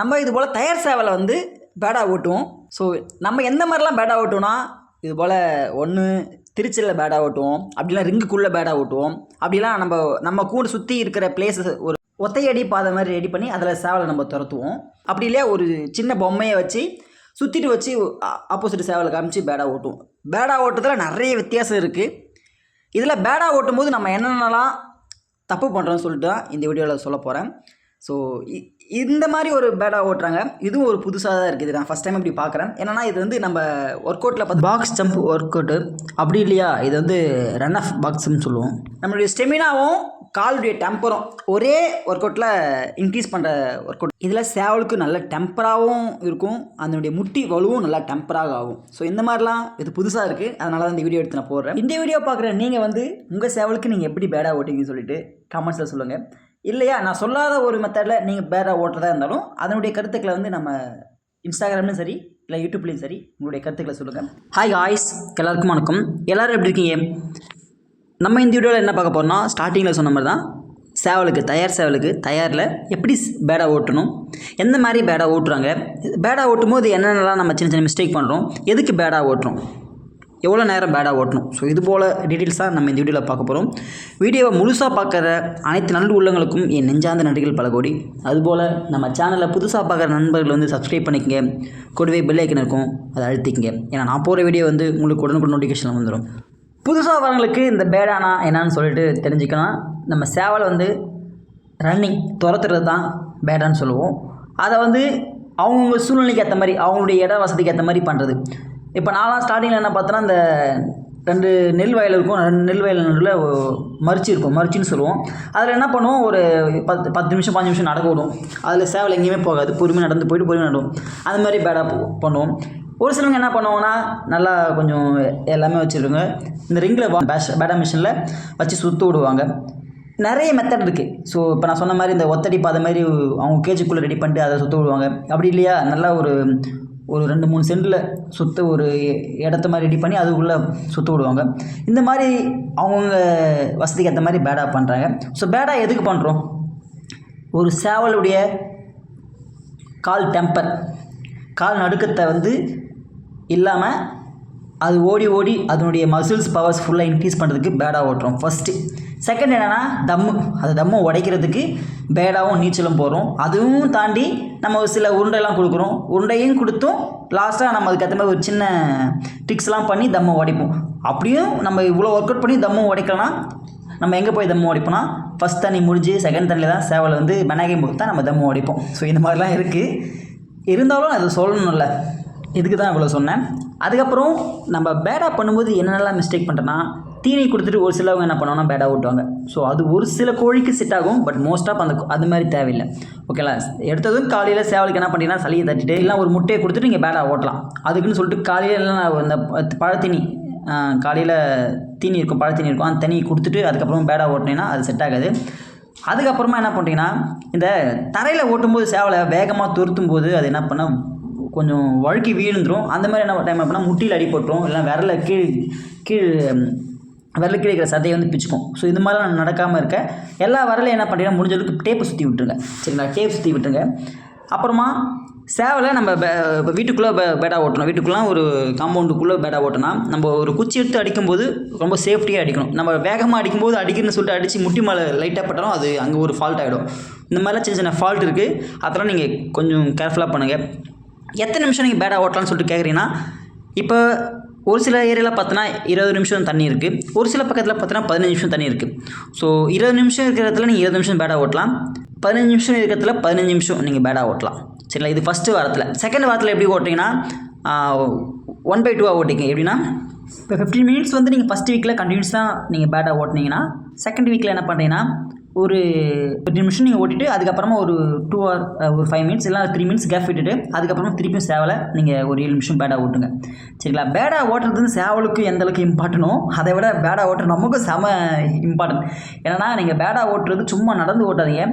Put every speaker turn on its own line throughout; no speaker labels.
நம்ம இது போல் தயார் சேவலை வந்து பேடா ஓட்டுவோம். ஸோ நம்ம எந்த மாதிரிலாம் பேடா ஓட்டுவோம்னா இது போல் ஒன்று திருச்சியில் பேடா ஓட்டுவோம். அப்படிலாம் ரிங்குக்குள்ளே பேடா ஓட்டுவோம். அப்படிலாம் நம்ம நம்ம கூட சுற்றி இருக்கிற பிளேஸஸ் ஒரு ஒத்தையடி பாதை மாதிரி ரெடி பண்ணி அதில் சேவலை நம்ம துரத்துவோம். அப்படி இல்லையா ஒரு சின்ன பொம்மையை வச்சு சுற்றிட்டு வச்சு ஆப்போசிட் சேவலை காமிச்சு பேடா ஓட்டுவோம். பேடா ஓட்டுறதுல நிறைய வித்தியாசம் இருக்குது இதில் பேடா ஓட்டும் போது நம்ம என்னென்னலாம் தப்பு பண்ணுறோம்னு சொல்லிட்டு தான் இந்த வீடியோவில் சொல்ல போகிறேன் ஸோ இந்த மாதிரி ஒரு பேடா ஓட்டுறாங்க. இதுவும் ஒரு புதுசாக தான் இருக்குது. நான் ஃபஸ்ட் டைம் இப்படி பார்க்குறேன் என்னன்னா இது வந்து நம்ம ஒர்க் அவுட்டில் பார்த்து பாக்ஸ் ஜம்ப் ஒர்க் அவுட்டு அப்படி இல்லையா? இது வந்து ரன் ஆஃப் பாக்ஸ்னு சொல்லுவோம். நம்மளுடைய ஸ்டெமினாவும் காலுடைய டெம்பரும் ஒரே ஒர்க் அவுட்டில் இன்க்ரீஸ் பண்ணுற ஒர்க் அவுட் இதில் சேவலுக்கு நல்ல டெம்பராகவும் இருக்கும். அதனுடைய முட்டி வலுவும் நல்லா டெம்பராக ஆகும். ஸோ இந்த மாதிரிலாம் இது புதுசாக இருக்குது அதனால தான் இந்த வீடியோ எடுத்து நான் போடுறேன். இந்த வீடியோ பார்க்குற நீங்கள் வந்து உங்கள் சேவலுக்கு நீங்கள் எப்படி பேடா ஓட்டிங்கன்னு சொல்லிட்டு கமெண்ட்ஸில் சொல்லுங்கள் இல்லையா? நான் சொல்லாத ஒரு மெத்தடில் நீங்கள் பேடா ஓட்டுறதா இருந்தாலும் அதனுடைய கருத்துக்களை வந்து நம்ம இன்ஸ்டாகிராம்லையும் சரி இல்லை யூடியூப்லேயும் சரி உங்களுடைய கருத்துக்களை சொல்லுங்கள் ஹாய் ஆய்ஸ் எல்லாருக்கும் வணக்கம். எல்லோரும் எப்படி இருக்கீங்க? நம்ம இந்த வீடியோவில் என்ன பார்க்க போகிறோம்னா ஸ்டார்டிங்கில் சொன்ன மாதிரி தான் சேவலுக்கு தயார் சேவலுக்கு தயாரில் எப்படி ஸ் பேடா ஓட்டணும் எந்த மாதிரி பேடா ஓட்டுறாங்க பேடா ஓட்டும் போது என்னென்னலாம் நம்ம சின்ன சின்ன மிஸ்டேக் பண்ணுறோம் எதுக்கு பேடா ஓட்டுறோம் எவ்வளோ நேரம் பேடா ஓட்டணும்? ஸோ இது போல் டீட்டெயில்ஸாக நம்ம இந்த வீடியோவில் பார்க்க போகிறோம் வீடியோவை முழுசாக பார்க்குற அனைத்து நல்ல உள்ளங்களுக்கும் என் நெஞ்சார்ந்த நன்றிகள் பல கோடி. அதுபோல் நம்ம சேனலில் புதுசாக பார்க்குற நண்பர்கள் வந்து சப்ஸ்கிரைப் பண்ணிக்கங்க. கூடவே பெல் ஐக்கன் இருக்கும். அதை அழுத்திக்கங்க. ஏன்னா நான் போகிற வீடியோ வந்து உங்களுக்கு உடனுக்குடன் நோட்டிஃபிகேஷன் வந்துடும் புதுசாக வரவங்களுக்கு இந்த பேடானா என்னான்னு சொல்லிட்டு தெரிஞ்சுக்கலாம் நம்ம சேவலை வந்து ரன்னிங் துரத்துறது தான் பேடான்னு சொல்லுவோம். அதை வந்து அவங்கவுங்க சூழ்நிலைக்கு ஏற்ற மாதிரி அவங்களுடைய இட வசதிக்கு ஏற்ற மாதிரி பண்ணுறது இப்போ நான்லாம் ஸ்டார்டிங்கில் என்ன பார்த்தோன்னா இந்த ரெண்டு நெல் வயல் இருக்கும். ரெண்டு நெல் வயல் நடுவில் மரிச்சு இருக்கும். மரிச்சின்னு சொல்லுவோம். அதில் என்ன பண்ணுவோம்? ஒரு பத்து பத்து நிமிஷம் பாஞ்சு நிமிஷம் நடக்க விடும். அதில் சேவல் எங்கேயுமே போகாது. பொறுமையாக நடந்து போயிட்டு பொறுமையாக நடுவோம். அந்த மாதிரி பேடா பண்ணுவோம். ஒரு சிலவங்க என்ன பண்ணுவாங்கன்னா நல்லா கொஞ்சம் எல்லாமே வச்சுருங்க. இந்த ரிங்கில் பேஷ் பேடா மிஷினில் வச்சு சுற்று விடுவாங்க. நிறைய மெத்தட் இருக்குது ஸோ இப்போ நான் சொன்ன மாதிரி இந்த ஒத்தடி பாதை மாதிரி அவங்க கேஜுக்குள்ளே ரெடி பண்ணிட்டு அதை சுற்ற விடுவாங்க. அப்படி இல்லையா? நல்லா ஒரு ஒரு ரெண்டு மூணு சென்டில் சுற்ற ஒரு இடத்த மாதிரி ரெடி பண்ணி அதுக்குள்ளே சுற்ற விடுவாங்க. இந்த மாதிரி அவங்கவுங்க வசதிக்கு ஏற்ற மாதிரி பேடா பண்ணுறாங்க ஸோ பேடா எதுக்கு பண்ணுறோம் ஒரு சேவலுடைய கால் டெம்பர் கால் நடுக்கத்தை வந்து இல்லாமல் அது ஓடி ஓடி அதனுடைய மசில்ஸ் பவர்ஸ் ஃபுல்லாக இன்க்ரீஸ் பண்ணுறதுக்கு பேடாக ஓட்டுறோம். ஃபஸ்ட்டு செகண்ட் என்னென்னா தம்மு அந்த தம்மை உடைக்கிறதுக்கு பேடாவும் நீச்சலும் போகிறோம் அதுவும் தாண்டி நம்ம ஒரு சில உருண்டைலாம் கொடுக்குறோம். உருண்டையும் கொடுத்தும் லாஸ்ட்டாக நம்ம அதுக்கேற்ற மாதிரி ஒரு சின்ன ட்ரிக்ஸ்லாம் பண்ணி தம்மை உடைப்போம். அப்படியும் நம்ம இவ்வளோ ஒர்க் அவுட் பண்ணி தம்மும் உடைக்கலாம் நம்ம எங்கே போய் தம்மு உடைப்போம்னா ஃபஸ்ட் தண்ணி முடிஞ்சு செகண்ட் தண்ணியில் தான் சேவலை வந்து பெனாகை தான் நம்ம தம்மு உடைப்போம். ஸோ இந்த மாதிரிலாம் இருக்குது இருந்தாலும் அது சொல்லணும்ல. இதுக்கு தான் இவ்வளோ சொன்னேன். அதுக்கப்புறம் நம்ம பேடா பண்ணும்போது என்னென்னலாம் மிஸ்டேக் பண்ணுறேன்னா தீனி கொடுத்துட்டு ஒரு சிலவங்க என்ன பண்ணுவோம்னா பேடா ஓட்டுவாங்க ஸோ அது ஒரு சில கோழிக்கு செட் ஆகும் பட் மோஸ்ட் ஆஃப் அந்த அது மாதிரி தேவையில்லை. ஓகேங்களா எடுத்ததும் காலையில் சேவலுக்கு என்ன பண்ணிங்கன்னா சளியை தட்டிட்டு இல்லை ஒரு முட்டையை கொடுத்துட்டு நீங்கள் பேடா ஓட்டலாம். அதுக்குன்னு சொல்லிட்டு காலையில் எல்லாம் இந்த பழத்தீனி காலையில் தீனி இருக்கும் பழத்தீனி இருக்கும் அந்த தண்ணியை கொடுத்துட்டு அதுக்கப்புறம் பேடா ஓட்டினீங்கன்னா அது செட் ஆகாது. அதுக்கப்புறமா என்ன பண்ணுறீங்கன்னா இந்த தரையில் ஓட்டும்போது சேவலை வேகமாக துருத்தும் போது அது என்ன பண்ண கொஞ்சம் வழுக்கி வீழ்ந்துடும் அந்த மாதிரி என்ன டைம் அப்படின்னா முட்டியில் அடி போட்டுரும். இல்லை விரல கீழ் கீழ் விரல கீழே இருக்கிற சதையை வந்து பிச்சுக்கும். ஸோ இது மாதிரிலாம் நடக்காமல் இருக்க. எல்லா விரலையும் என்ன பண்ணுறீங்கன்னா முடிஞ்ச அளவுக்கு டேப்பு சுற்றி விட்டுருங்க. சரிங்களா? டேப் சுற்றி விட்டுருங்க. அப்புறமா சேவலை நம்ம இப்போ வீட்டுக்குள்ளே பே பேடா ஓட்டணும். வீட்டுக்குள்ளே ஒரு காம்பவுண்டுக்குள்ளே பேடா ஓட்டினா நம்ம ஒரு குச்சி எடுத்து அடிக்கும்போது ரொம்ப சேஃப்டியாக அடிக்கணும். நம்ம வேகமாக அடிக்கும்போது அடிக்கிறன்னு சொல்லிட்டு அடித்து முட்டி மேலே லைட்டாக பட்டாலும் அது அங்கே ஒரு ஃபால்ட் ஆகிடும் இந்த மாதிரிலாம் சின்ன சின்ன ஃபால்ட் இருக்குது அதெல்லாம் நீங்கள் கொஞ்சம் கேர்ஃபுல்லாக பண்ணுங்கள் எத்தனை நிமிஷம் நீங்கள் பேடா ஓட்டலாம்னு சொல்லிட்டு கேட்குறீங்கன்னா இப்போ ஒரு சில ஏரியாவில் பார்த்தோன்னா இருபது நிமிஷம் தண்ணி இருக்குது ஒரு சில பக்கத்தில் பார்த்தோன்னா பதினஞ்சு நிமிஷம் தண்ணி இருக்குது ஸோ இருபது நிமிஷம் இருக்கிற இடத்துல நீங்கள் இருபது நிமிஷம் பேடா ஓட்டலாம். பதினஞ்சு நிமிஷம் இருக்கிறதுல பதினஞ்சு நிமிஷம் நீங்கள் பேடா ஓட்டலாம். சரிங்களா? இது ஃபஸ்ட்டு வாரத்தில். செகண்ட் வாரத்தில் எப்படி ஓட்டிங்கன்னா ஒன் பை டூவாக ஓட்டிங்க எப்படின்னா இப்போ ஃபிஃப்டீன் மினிட்ஸ் வந்து நீங்கள் ஃபஸ்ட் வீக்கில் கண்டினியூஸாக நீங்கள் பேட்டா ஓட்டினீங்கன்னா செகண்ட் வீக்கில் என்ன பண்ணுறீங்கன்னா ஒரு ரெண்டு நிமிஷம் நீங்கள் ஓட்டிட்டு அதுக்கப்புறமா ஒரு டூ ஆர் ஒரு ஃபைவ் மினிட்ஸ் இல்லை த்ரீ மினிட்ஸ் கேப் விட்டுட்டு அதுக்கப்புறமா திருப்பியும் சேவலை நீங்கள் ஒரு ஏழு நிமிஷம் பேடா ஓட்டுங்க. சரிங்களா? பேடா ஓட்டுறது சேவலுக்கு எந்த அளவுக்கு இம்பார்ட்டனோ அதை விட பேடா ஓட்டுறது நமக்கும் செம இம்பார்ட்டன்ட் ஏன்னா நீங்கள் பேடா ஓட்டுறது சும்மா நடந்து ஓட்டாதீங்க.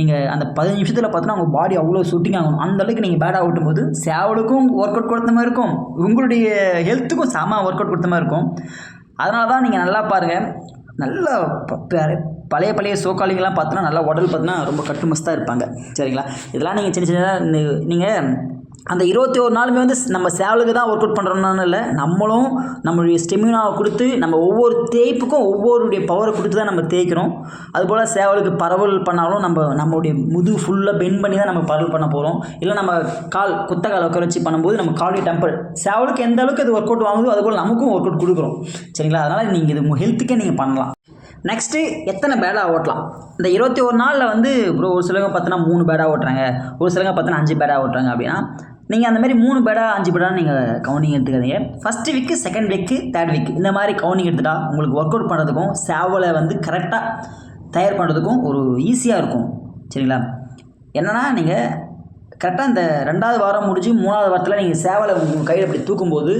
நீங்கள் அந்த பதினஞ்சு நிமிஷத்தில் பார்த்தோன்னா உங்கள் பாடி அவ்வளோ ஷூட்டிங் ஆகணும் அந்த அளவுக்கு நீங்கள் பேடா ஓட்டும்போது சேவலுக்கும் ஒர்க் அவுட் கொடுத்த மாதிரி இருக்கும். உங்களுடைய ஹெல்த்துக்கும் செம ஒர்க் அவுட் கொடுத்த மாதிரி இருக்கும். அதனால தான் நீங்கள் நல்லா பாருங்கள் நல்லா பழைய பழைய சோக்காளிங்கெல்லாம் பார்த்தோன்னா நல்லா உடல் பார்த்தோன்னா ரொம்ப கட்டுமஸ்தாக இருப்பாங்க. சரிங்களா? இதெல்லாம் நீங்கள் சின்ன சின்னதாக நீங்கள் அந்த இருபத்தி ஒரு நாளுமே வந்து நம்ம சேவலுக்கு தான் ஒர்க் அவுட் பண்ணுறோம்னு இல்லை நம்மளும் நம்மளுடைய ஸ்டெமினாவை கொடுத்து நம்ம ஒவ்வொரு தேய்ப்புக்கும் ஒவ்வொருடைய பவரை கொடுத்து தான் நம்ம தேய்க்கிறோம். அதுபோல் சேவலுக்கு பரவல் பண்ணாலும் நம்ம நம்மளுடைய முது ஃபுல்லாக பெண்ட் பண்ணி தான் நம்ம பரவல் பண்ண போகிறோம் இல்லை நம்ம கால் குத்த கால் உட்கார வச்சு பண்ணும்போது நம்ம காலுடைய டெம்பர் சேவலுக்கு எந்த அளவுக்கு அது ஒர்க் அவுட் வாங்குதோ அதுபோல் நமக்கும் ஒர்க் அவுட் கொடுக்குறோம். சரிங்களா? அதனால் நீங்கள் இது ஹெல்த்துக்கே நீங்கள் பண்ணலாம். நெக்ஸ்ட்டு எத்தனை பேடாக ஓட்டலாம்? இந்த இருபத்தி ஒரு நாளில் வந்து ப்ரோ ஒரு சிலவங்க பார்த்தோன்னா மூணு பேடாக ஓட்டுறாங்க. ஒரு சிலவங்க பார்த்தோன்னா அஞ்சு பேடாக ஓட்டுறாங்க அப்படின்னா நீங்கள் அந்த மாதிரி மூணு பேடா அஞ்சு பேடாக நீங்கள் கவுனிங் எடுத்துக்காதீங்க. First week second week third week இந்த மாதிரி கவுனிங் எடுத்துட்டா உங்களுக்கு ஒர்க் அவுட் பண்ணுறதுக்கும் சேவலை வந்து கரெக்டாக தயார் பண்ணுறதுக்கும் ஒரு ஈஸியாக இருக்கும். சரிங்களா? என்னென்னா நீங்கள் கரெக்டாக இந்த ரெண்டாவது வாரம் முடிஞ்சு மூணாவது வாரத்தில் நீங்கள் சேவலை உங்கள் கையில் அப்படி தூக்கும்போது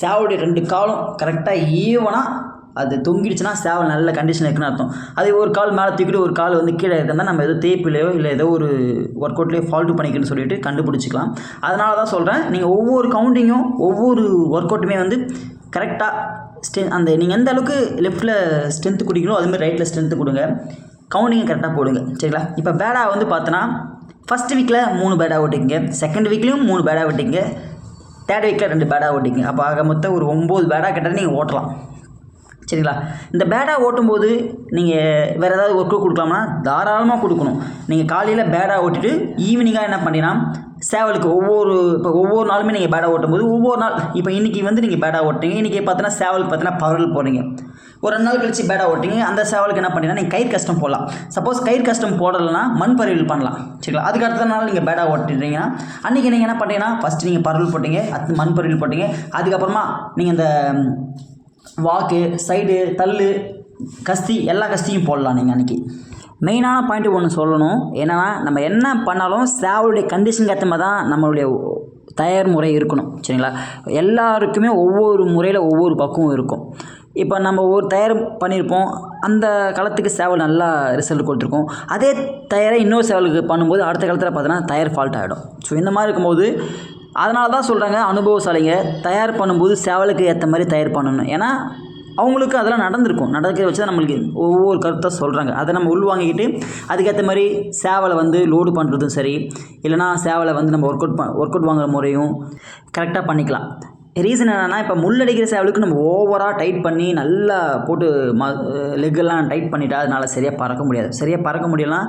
சேவலுடைய ரெண்டு காலம் கரெக்டாக ஈவனாக அது தொங்கிடுச்சுன்னா சேவல் நல்ல கண்டிஷன் இருக்குன்னு அர்த்தம். அது ஒரு கால் மேலே தூக்கிட்டு ஒரு கால் வந்து கீழே இருந்தால் நம்ம ஏதோ தேய்ப்பிலையோ இல்லை ஏதோ ஒரு ஒர்க் அவுட்லேயோ ஃபால்ட்டு பண்ணிக்கணும்னு சொல்லிட்டு கண்டுபிடிச்சிக்கலாம். அதனால தான் சொல்கிறேன் நீங்கள் ஒவ்வொரு கவுண்டிங்கும் ஒவ்வொரு ஒர்க் அவுட்டுமே வந்து கரெக்டாக ஸ்ட்ரெ அந்த நீங்கள் எந்த அளவுக்கு லெஃப்ட்டில் ஸ்ட்ரென்த்து குடிக்கணும் அதுமாதிரி ரைட்டில் ஸ்ட்ரென்த்து கொடுங்க. கவுண்டிங்கை கரெக்டாக போடுங்க. சரிங்களா? இப்போ பேடா வந்து பார்த்தோன்னா ஃபஸ்ட் வீக்கில் மூணு பேடா ஓட்டிங்க செகண்ட் வீக்லேயும் மூணு பேடா ஓட்டிங்க தேர்ட் வீக்கில் ரெண்டு பேடா ஓட்டிங்க அப்போ ஆக மொத்தம் ஒரு ஒம்பது பேடா கிட்ட நீங்கள் ஓட்டலாம். சரிங்களா? இந்த பேடா ஓட்டும்போது நீங்கள் வேறு ஏதாவது ஒர்க்கு கொடுக்கலாம்னா தாராளமாக கொடுக்கணும். நீங்கள் காலையில் பேடா ஓட்டிட்டு ஈவினிங்காக என்ன பண்ணினா சேவலுக்கு ஒவ்வொரு இப்போ ஒவ்வொரு நாளுமே நீங்கள் பேடா ஓட்டும்போது ஒவ்வொரு நாள் இப்போ இன்றைக்கி வந்து நீங்கள் பேடா ஓட்டுறீங்க இன்றைக்கி பார்த்தீங்கன்னா சேவலுக்கு பார்த்தீங்கன்னா பவரில் போடுறீங்க ஒரு ரெண்டு நாள் கழிச்சு பேடா ஓட்டிங்க அந்த சேவலுக்கு என்ன பண்ணினா நீங்கள் கயிறு கஷ்டம் போடலாம். சப்போஸ் கயிறு கஷ்டம் போடலைன்னா மண் பறவைகள் பண்ணலாம். சரிங்களா? அதுக்கு அடுத்த நாள் நீங்கள் பேடா ஓட்டிடுறீங்கன்னா அன்றைக்கி நீங்கள் என்ன பண்ணீங்கன்னா ஃபஸ்ட்டு நீங்கள் பரவல் போட்டீங்க அடுத்து மண் பறவைகள் போட்டீங்க அதுக்கப்புறமா நீங்கள் இந்த வாக்கு சைடு தள்ளு கஸ்தி எல்லா கஸ்தியும் போடலாம் நீங்கள் அன்றைக்கி மெயினான பாயிண்ட் ஒன்று சொல்லணும். என்னென்னா நம்ம என்ன பண்ணாலும் சேவலுடைய கண்டிஷனுக்கு ஏற்ற மாதிரி தான் நம்மளுடைய தயார் முறை இருக்கணும். சரிங்களா? எல்லாருக்குமே ஒவ்வொரு முறையில் ஒவ்வொரு பக்குவம் இருக்கும். இப்போ நம்ம ஒரு தயார் பண்ணியிருப்போம் அந்த காலத்துக்கு சேவல் நல்லா ரிசல்ட் கொடுத்துருக்கோம். அதே தயாரை இன்னொரு சேவலுக்கு பண்ணும்போது அடுத்த காலத்தில் பார்த்தோன்னா தயார் ஃபால்ட் ஆகிடும் ஸோ இந்த மாதிரி இருக்கும்போது அதனால தான் சொல்கிறாங்க அனுபவசாலிங்க தயார் பண்ணும்போது சேவலுக்கு ஏற்ற மாதிரி தயார் பண்ணணும். ஏன்னா அவங்களுக்கு அதெல்லாம் நடந்திருக்கும். நடக்க வச்சு தான் நம்மளுக்கு ஒவ்வொரு கருத்தாக சொல்கிறாங்க அதை நம்ம உள்வாங்கிக்கிட்டு அதுக்கேற்ற மாதிரி சேவலை வந்து லோடு பண்ணுறதும் சரி இல்லைனா சேவலை வந்து நம்ம ஒர்க் அவுட் ப ஒர்க் அவுட் வாங்குற முறையும் கரெக்டாக பண்ணிக்கலாம். ரீசன் என்னென்னா இப்போ முள்ளடிக்கிற சேவலுக்கு நம்ம ஓவராக டைட் பண்ணி நல்லா போட்டு ம லெக்கெல்லாம் டைட் பண்ணிட்டா அதனால் சரியாக பறக்க முடியாது. சரியாக பறக்க முடியலனா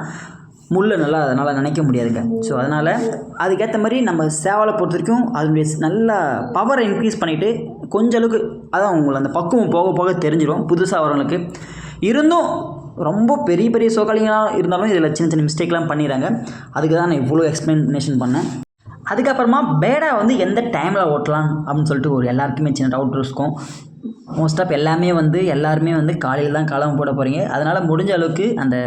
முள்ளை நல்லா அதனால் நினைக்க முடியாதுங்க. ஸோ அதனால் அதுக்கேற்ற மாதிரி நம்ம சேவலை பொறுத்த வரைக்கும் அதனுடைய நல்லா பவரை இன்க்ரீஸ் பண்ணிவிட்டு கொஞ்ச அளவுக்கு அதான் உங்களை அந்த பக்குவம் போக போக தெரிஞ்சிடும். புதுசாக வரவங்களுக்கு இருந்தும் ரொம்ப பெரிய பெரிய சோகாலிங்களாக இருந்தாலும் இதில் சின்ன சின்ன மிஸ்டேக்லாம் பண்ணிடுறாங்க அதுக்கு தான் நான் இவ்வளோ எக்ஸ்ப்ளனேஷன் பண்ணேன். அதுக்கப்புறமா பேடா வந்து எந்த டைமில் ஓட்டலாம் அப்படின்னு சொல்லிட்டு ஒரு எல்லாருக்குமே சின்ன டவுட் இருக்கும். மோஸ்ட் ஆஃப் எல்லாமே வந்து எல்லாருமே வந்து காலையில் தான் காலம் போட போகிறீங்க அதனால் முடிஞ்ச அளவுக்கு அந்த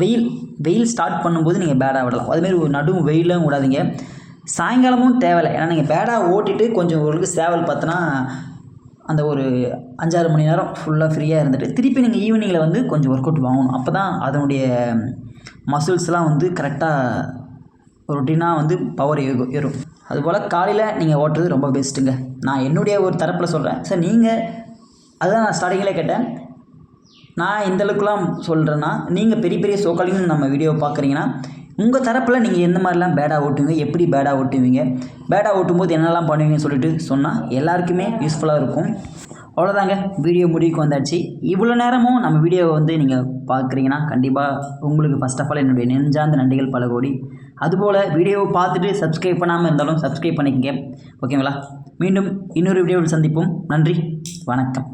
வெயில் வெயில் ஸ்டார்ட் பண்ணும்போது நீங்கள் பேடாக விடலாம். அதுமாரி ஒரு நடு வெயிலும் விடாதீங்க. சாயங்காலமும் தேவையில்லை. ஏன்னா நீங்கள் பேடாக ஓட்டிட்டு கொஞ்சம் ஓரளவுக்கு சேவல் பார்த்தோன்னா அந்த ஒரு அஞ்சாறு மணி நேரம் ஃபுல்லாக ஃப்ரீயாக இருந்துட்டு திருப்பி நீங்கள் ஈவினிங்கில் வந்து கொஞ்சம் ஒர்க் அவுட் வாங்கணும். அப்போ தான் அதனுடைய மசில்ஸ்லாம் வந்து கரெக்டாக ரொட்டீனாக வந்து பவர் ஏறும் ஏறும். அதுபோல் காலையில் நீங்கள் ஓட்டுறது ரொம்ப பெஸ்ட்டுங்க நான் என்னுடைய ஒரு தரப்பில் சொல்கிறேன் சார் நீங்கள் அதுதான் நான் ஸ்டார்டிங்கில் கேட்டேன். நான் எந்தளவுக்குலாம் சொல்கிறேன்னா நீங்கள் பெரிய பெரிய சோக்காலிங்க நம்ம வீடியோ பார்க்குறீங்கன்னா உங்கள் தரப்பில் நீங்கள் எந்த மாதிரிலாம் பேடாக ஓட்டுவீங்க எப்படி பேடாக ஓட்டுவீங்க? பேடாக ஓட்டும்போது என்னெல்லாம் பண்ணுவீங்கன்னு சொல்லிட்டு சொன்னால் எல்லாருக்குமே யூஸ்ஃபுல்லாக இருக்கும். அவ்வளோதாங்க வீடியோ முடிவுக்கு வந்தாச்சு. இவ்வளோ நேரமும் நம்ம வீடியோவை வந்து நீங்கள் பார்க்குறீங்கன்னா கண்டிப்பாக உங்களுக்கு ஃபஸ்ட் ஆஃப் ஆல் என்னுடைய நெஞ்சார்ந்த நன்றிகள் பல கோடி. அதுபோல் வீடியோவை பார்த்துட்டு சப்ஸ்கிரைப் பண்ணாமல் இருந்தாலும் சப்ஸ்கிரைப் பண்ணிக்கங்க. ஓகேங்களா மீண்டும் இன்னொரு வீடியோவில் சந்திப்போம். நன்றி. வணக்கம்.